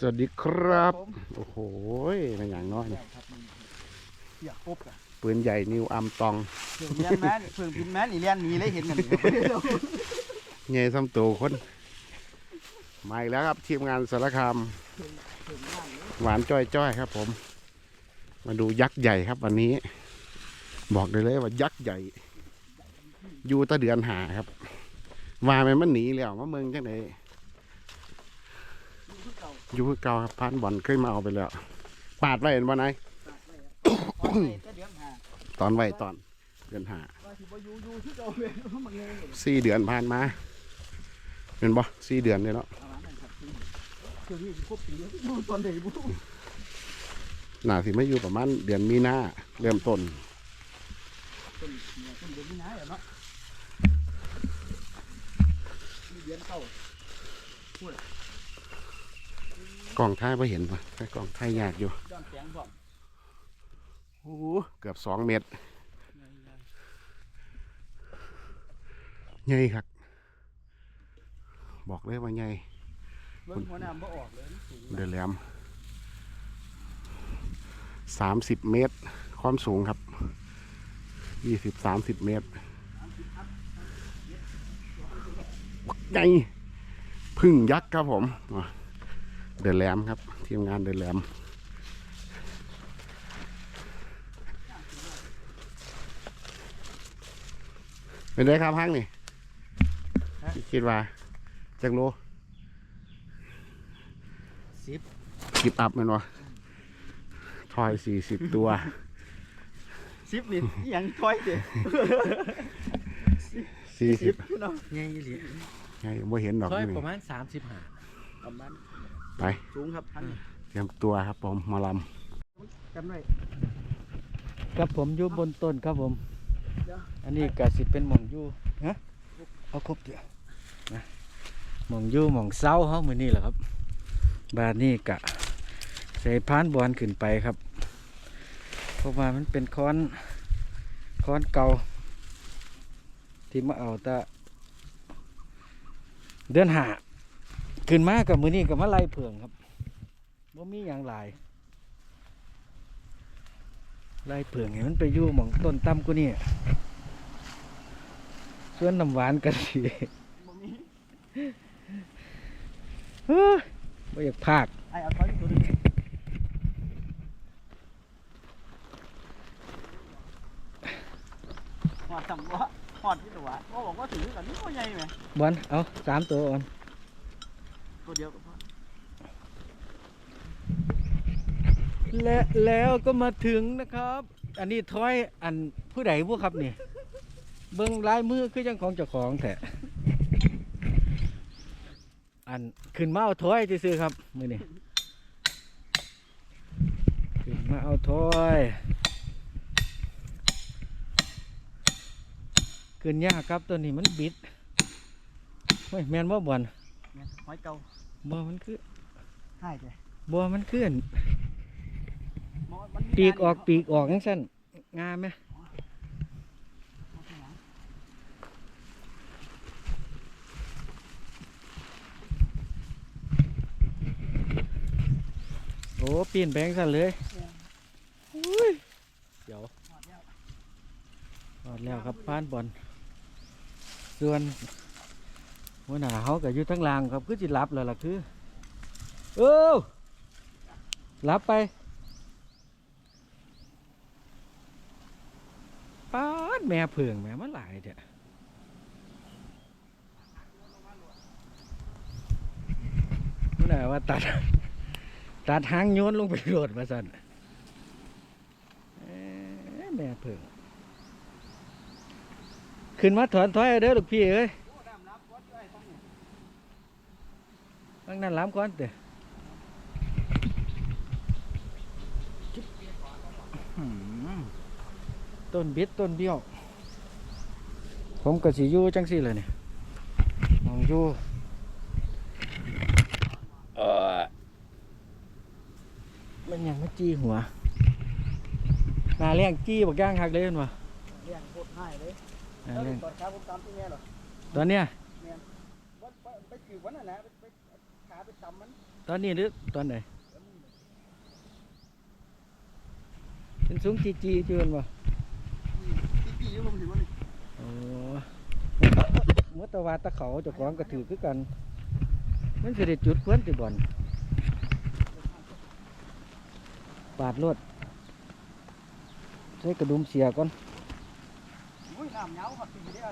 สวัสดีครับ โอ้โหเป็นอย่างน้อยเนี่ยครับมันอยากปุ๊บอะปืนใหญ่นิวอัมตองเพิ่งเรียนแม่นี่เพิ่งพินแม่นี่เรียนหนีเลยเห็นกันใหญ่ซ้ำตัวคนมาอีกแล้วครับทีมงานสารคามหวานจ้อยจ้อยๆครับ ผม มาดูยักษ์ใหญ่ครับวันนี้ บอกได้เลยว่ายักษ์ใหญ่ อยู่แตะเดือนหาครับว่ามันมันหนีแล้วมาเมืองจังไหน อยู่คือเก่าครับพานบอลเคยมาเอาไปแล้ว ปาดไว้เห็นบ่นายก็เดือนหาตอนไว้ตอนเดือนหาว่าสิบ่อยู่อยู่ที่เก่าเลยมันเงยสี่เดือนผ่านมาเป็นบ่สี่เดือนเนี่ยเนาะประมาณนั้นครับเที่ยวนี้สิครบปีแล้วอยู่ตอนใดบ่น่าสิไม่อยู่ประมาณเดือนมีนาเริ่มต้นต้นเนี่ยต้นเดือนมีนาอะเนาะมีเดือนเข้า กล่องท้ายไ่เห็นปะแต่กล่องท้ายยากอยู่ย้อนแสงพร้อมโอ้โหเกือบสองเมตรใหญ่ครับ บอกเลยว่าใหญ่เบิ่งหัวน้ำบ่ออกเลยมันสูงเดือแหลมสามสิบเมตร ความสูงครับยี่สิบสามสิบเมตรใหญ่พึ่งยักษ์ครับผมอะ เดือแหลมครับทีมงานเดือแหลมเป็นไงครับห้างนี่คิดว่าจักโลสิบสิบอัพแมันวะทอยสี่สิบตัวสิบนี่อิหยังค่อยเด้สี่สิบเนาะไงยี่หลีไงบ่เห็นดอกซอยนี่ประมาณสามสิบห้าประมาณ ไป สูงครับพันเตรียมตัวครับผมหมาลกันไว้ ครับผมอยู่บนต้นครับผม เดี๋ยว อันนี้ก็สิเป็นหมองอยู่ฮะเอาครบเดียวนะหมองอยู่หมองเศร้าเฮามือนี่แหละครับ บานนี้กะใส่พานบอลขึ้นไปครับ เพราะว่ามันเป็นค้อนค้อนเก่า ที่มาเอาแตะเดือนหา ขึ้นมากับมือนี้กับมาไล่เผืองครับว่ามีอย่างหลายไล่เผืองให้มันไปอยู่หมองต้นต่ำกูนี่ส่วนน้ำหวานกันสิบ่มีเฮ้ยบ่อยากพากไอ้เอาถอยตัวนึงหอดทำว่าหอดที่ตัวว่าบอกว่าถือกันนี่ก็ใหญ่ไหมบอลเอาสามตัวอ่อน ตัวเดียวก็พอและแล้วก็มาถึงนะครับ อันนี้ถ้อยอันผู้ใดผู้ครับนี่ เบิ้งลายมือคือจังของเจ้าของแท้อันขึ้นมาเอาถ้อยซื้อๆครับมือนี่ขึ้นมาเอาถ้อยขึ้นยากครับตัวนี้มันบิดเฮ้ยแมนว่าบอลเนี่ยหอยเก่า บ่มันคือใช่จ้ะบ่มันคืออันมันมีปีกออกงานปีกออกจังซั่นงามไหมโอ้ปีนแบงสั่นเลยอุ้ยเดี๋ยวหอดแล้วหอดแล้วครับพานบอลส่วน หัวหน้าเขาก็อยู่ทั้งล่างครับคือจิรับแล้วล่ะคือเออรับไปป้าดแม่เผื่องแม่มันหลายเด้อมันน่ว่าตัดตัดหางโยนลงไปโหลดมาสั่นแม่เผื่องขึ้นมาถอนถอยเด้อลูกพี่เอ้ย โอ้น้ำรับวัดได้ตั้งเนี่ย ตั้งนั้นล้ำก่อนเด้ออื้อหือต้นบิดต้นเบี้ยวผมก็สิอยู่จังสี่เลยเนี่ยมองอยู่เออมันยังไม่จี้หัวหนาเลี้ยงจี้บอกย่างหักเลยเห็นวะเลี้ยงโคตรง่ายเลยหนาแล้วเลี้ยงตอนเช้าผมตามที่แม่หรอตอนเนี้ยวัดไปไปถือวันนั้นนะไปไป ขาไปจำมันตอนนี้หรือตอนไหนเป็นสูงจีจีเจือนบ่ตีตีอยู่ลงถึงวันนี้โอ้เมื่อตะวาตะเขาเจะของกระถือคือกัน มันสิได้จุดควนติบ่อนปาดรถใช้กระดุมเสียก่อนอุ้ยน้ำเหงาหอดตีได้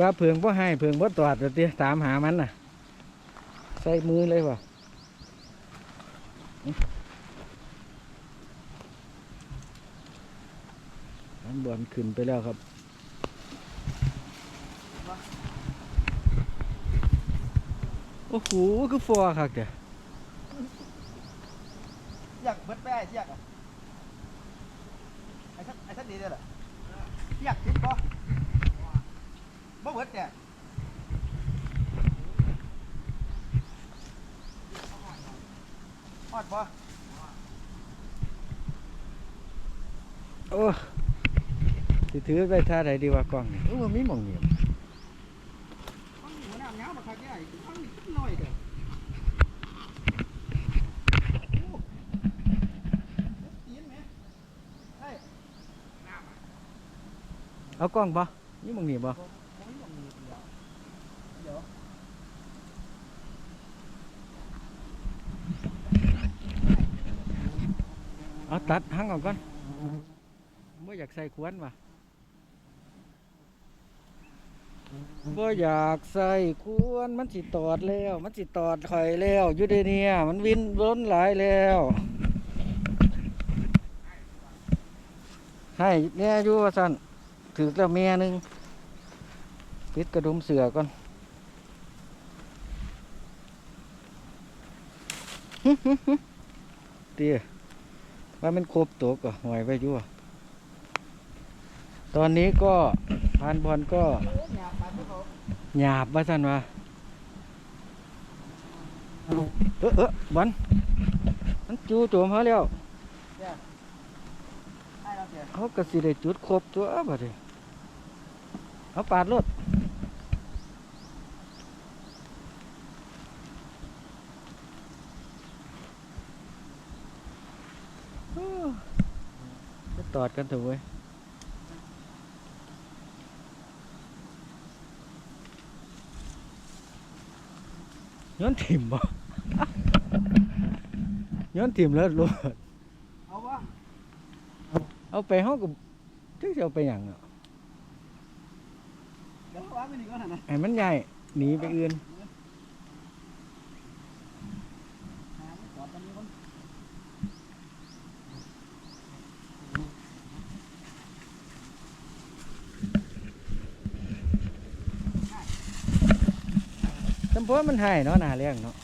ว่าเพิงบ่ให้เพิงบ่ตอดเดี๋ยวตามหามันน่ะ ใส่มือเลยวะอันบอลขึ้นไปแล้วครับโอ้โหคือฟอคักแกอยากเบิดแป้อยกอะไอ้ทัดไอ้ทัดดีเลยเหรออยากคิดป่ะ บ่เบิดแต่ฮอดป่ะโอ้สิถือไปท่าใดดีวะกล้องนี่เออมันมีหมองเหนียวต้องหัวน้ำเหงามาคักใหญ่ต้องนิดหน่อยเด้อโอ้ตีนไหมเฮ้ยเอากล้องปะนี่หมองเหนียวปะ ผมไม่ยอมมีเดียวเดี๋ยว เอาตัดหางออกก่อนไม่อยากใส่ขวนว่ะบ่อยากใส่ขวานมันสิตอดแล้ว มันสิตอดข่อยแล้วอยู่เดเนี่ย มันวินล้นหลายแล้ว ให้แม่อยู่ว่าสั่นถือแล้วแม่หนึงปิดกระดุมเสือก่อนเตี้ย ว่ามันครบตัวก็หอยไว้อยู่อะตอนนี้ก็พานบอลก็โอ้ยหยาบปานพวกเขาหยาบว่าสั่นว่าเออเออบอลมันจูโจมเขาแล้วให้เราเสียเขาก็สิได้จุดครบตัวบัดนี้เอาปาดรถโอ้จะต อดกันเถอะเว้ยย้อนถิ่มบ่ย้อนถิ่มแล้วรถเอาวะเอาไปห้องกับจักสิเอาไปหยังเนาะเดี๋ยวว่าไปหนึ่งก่อนนะให้มันใหญ่หนีไปอื่น หาไม่จอดตอนนี้คน จำพวมันให้เนาะหนาเลี้ยงเนาะ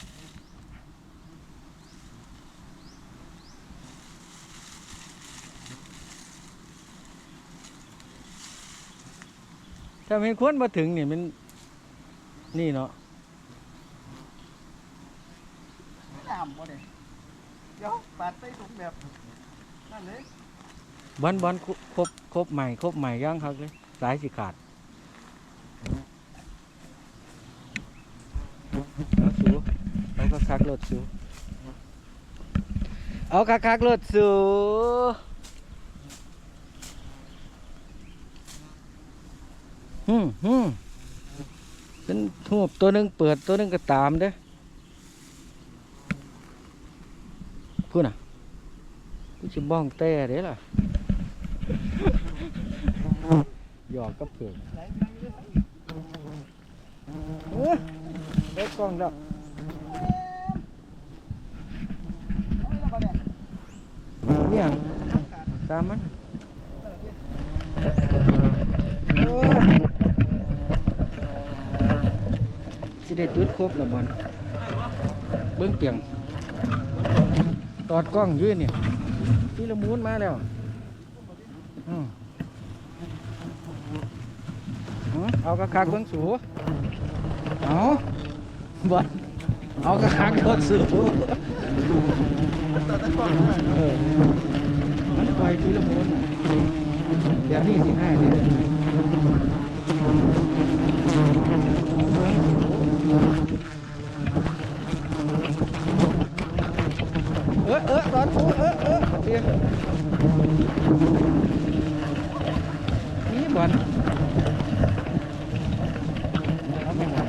ถ้ามีคนมาถึงนี่มันนี่เนาะไม่ดำบ่เด้เดี๋ยวปาดใส่ถุงแบบนั่นเลยบอลบอลครบครบครบใหม่ครบใหม่ย่างครับเลยสายสิขาดเอาสูเอา คักคักๆรถสูเอาคักคักๆรถสูฮึมฮึมเป็นทูบตัวหนึงเปิดตัวหนึงก็ตามเด้อพูดน่ะกูจะบ้องแต่เด้ล่ะหยอกกับเผือกไหลไปเรื่อยเอ้ยเล็กกล้องแล้วเอาไว้แล้วบ่เนี่ย เนี่ยตามมันสิได้จุดครบแล้วบอลเบิ้งเปียงตอดกล้องยืนเนี่ยพี่ละมูนมาแล้วเอากระคักเบิ้งสูเอาบอลเอากระคักเบิ้งสู เออมันปล่อยทีละมูนเดี๋ยวนี้สิให้เลยวนี้เออเออตอนฟูเออเออเดี๋ยวนี่บอลเอาไปหมด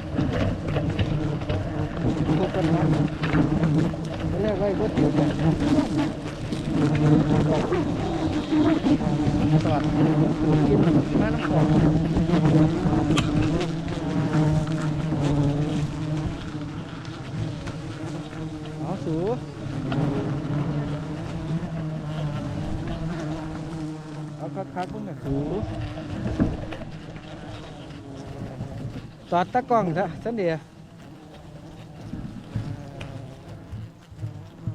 ครบกันนะเรียกไว้ก็ติดกันตอดกินมาน้ำของ เอาสูเอาคักๆพวกนี้สูตอดตะกล้องซะสันเดีย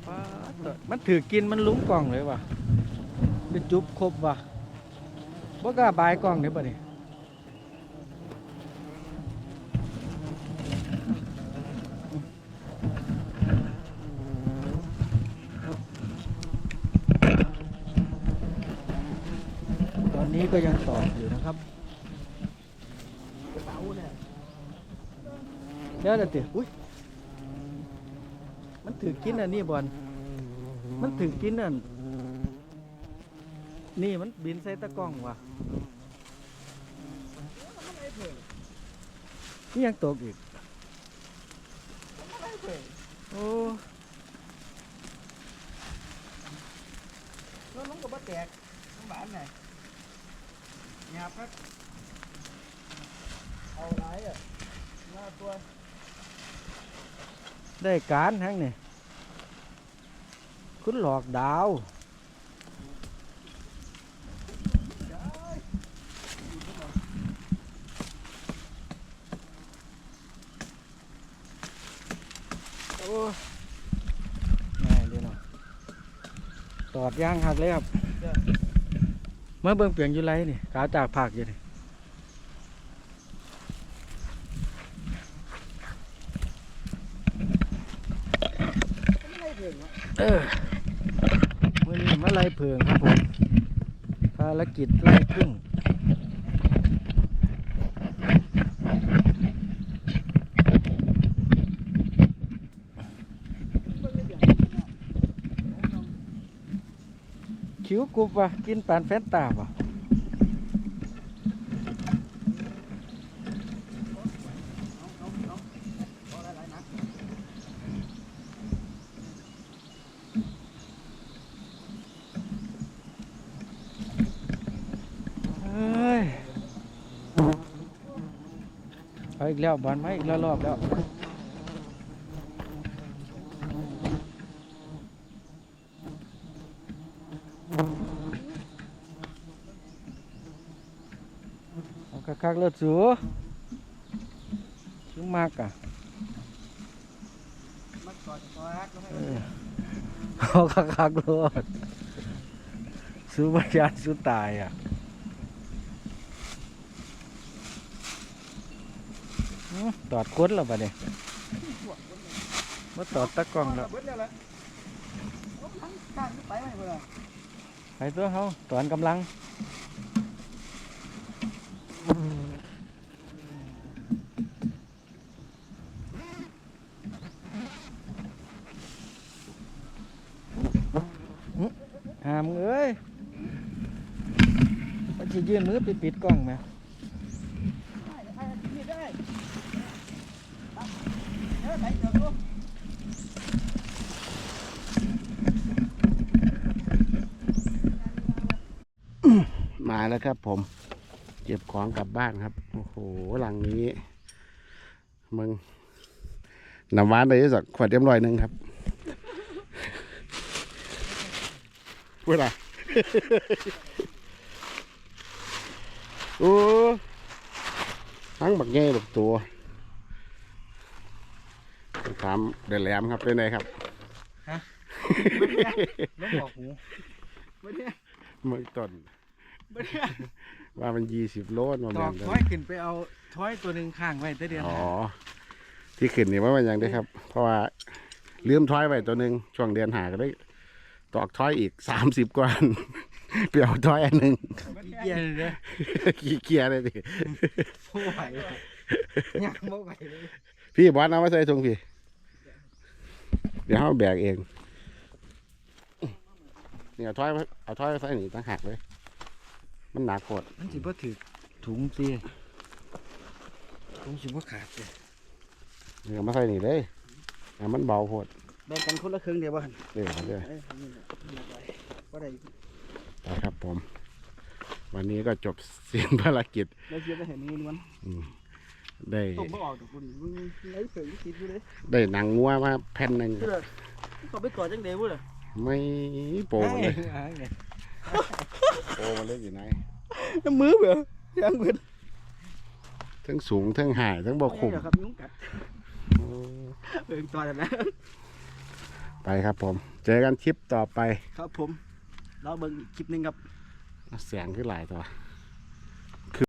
ป๊าดเถอะมันถือกินมันลุ้งกล่องเลยว่ะเป็นจุบครบว่ะบ่กล้าบายกล่องเนี่ยป่ะนี่ ก็ยังตอบอยู่นะครับเนี่ยเดี๋ยวเดี๋ยวติอุ้ยมันถือกินอันนี้บอลมันถือกินอันนี่มันบินใส่ตะกร้องว่ะนี่ยังตกอีกโอ้แล้วน้องก็บ่แตกน้ำหวานไง หยาบครับเอาไรอะหน้าตัว ได้การทั้งนี่คุณหลอกดาวโอ้ง่ดีเนาะตอดย่างหักเลยครับ มาเบิ่งเปลี่ยนอยู่ไรนี่กาจากผักอยู่นี่ไม่เพิ่งเนาะเออมื่อนี้มาไล่เพิงครับผมภารกิจไล่พึ่ง คิ้วกุบว่ะกินปานแฟนตาว่ะอีกแล้วบอลมาอีกแล้วรอบแล้ว คักเลือดสูชุ่มากอะมันกอดกอดแล้วให้เออเอาคักเลือดสู้พยานสู้ตายอะตอดค้นแล้วปะเนี่ยมาตอดตะกล้องแล้วเบิดแล้วล่ะโอ้ทั้งข้าไปไหมเพื่อนไปตัวเขาตอนกำลัง หามงเอ้ยมันจะยื่นมือ ปิดกล้องไหมมาแล้วครับผมเก็บของกลับบ้านครับ โอ้โหหลังนี้ มึงน้ำหวานได้สักขวดเรียบร้อยหนึ่งครับพูดอะ โอ้ทั้งบักแง่บักตัวถามเดนแหลมครับเป็นไงครับล้มบอกหูเบิดเนี่ยเมืองต้นเบิดเนี่ยว่ามันยี่สิบโลมาตแม่อกนท้อยขึ้นไปเอาท้อยตัวหนึ่งข้างไว้แต่เดียวอ๋อที่ขึ้นนี่ว่ามันยังได้ครับ เพราะว่าลืมท้อยไว้ตัวหนึ่งช่วงเดือนหาก็ได้ตอกท้อยอีกสามสิบกว่า อันไปเอาถ้อยอันหนึ่งเย็นเลยขี้เกียจเลยดิโอ้ไหวยังบ่ไหวเลยพี่บอสเอามาใส่ถุงพี่ เดี๋ยวเขาแบกเองนี่เอาถ้อยมาเอาถ้อยมาใส่หนีตั้งหักเลย มันหนักโคตรมันสิบ่ถือถุงสิถุงสิบ่ขาดเลยนี่เอามาใส่หนีเลยอะมันเบาโคตรแบ่งกันคนละครึ่งเดียวบ่หั่นเดี๋ยวเดี๋ยวเอ้ย นี่แหละนี่แหละบ่ได้ไปครับผม วันนี้ก็จบสิ้นภารกิจได้เสียไปเห็นนี่มันได้ตกบ่ออกดอกคุณมึงไอ้เปิดคิดอยู่เลยได้หนังงัวมาแผ่นหนึ่งเด้อก็ไปกอดจังได๋บ่ล่ะไม่โปรมันเลยอ้ายเนี่ยโปรมันเลยอยู่ไหนน้ำมือเบื่อยังเบิดทั้งสูงทั้งหายทั้งบ่คุ้มเดี๋ยวครับยุงกัดเบิ่งต่อแล้วนะไปครับผม เจอกันคลิปต่อไป ครับผมเราเบิ่งอีกคลิปหนึงครับ เสียงคือหลายตัว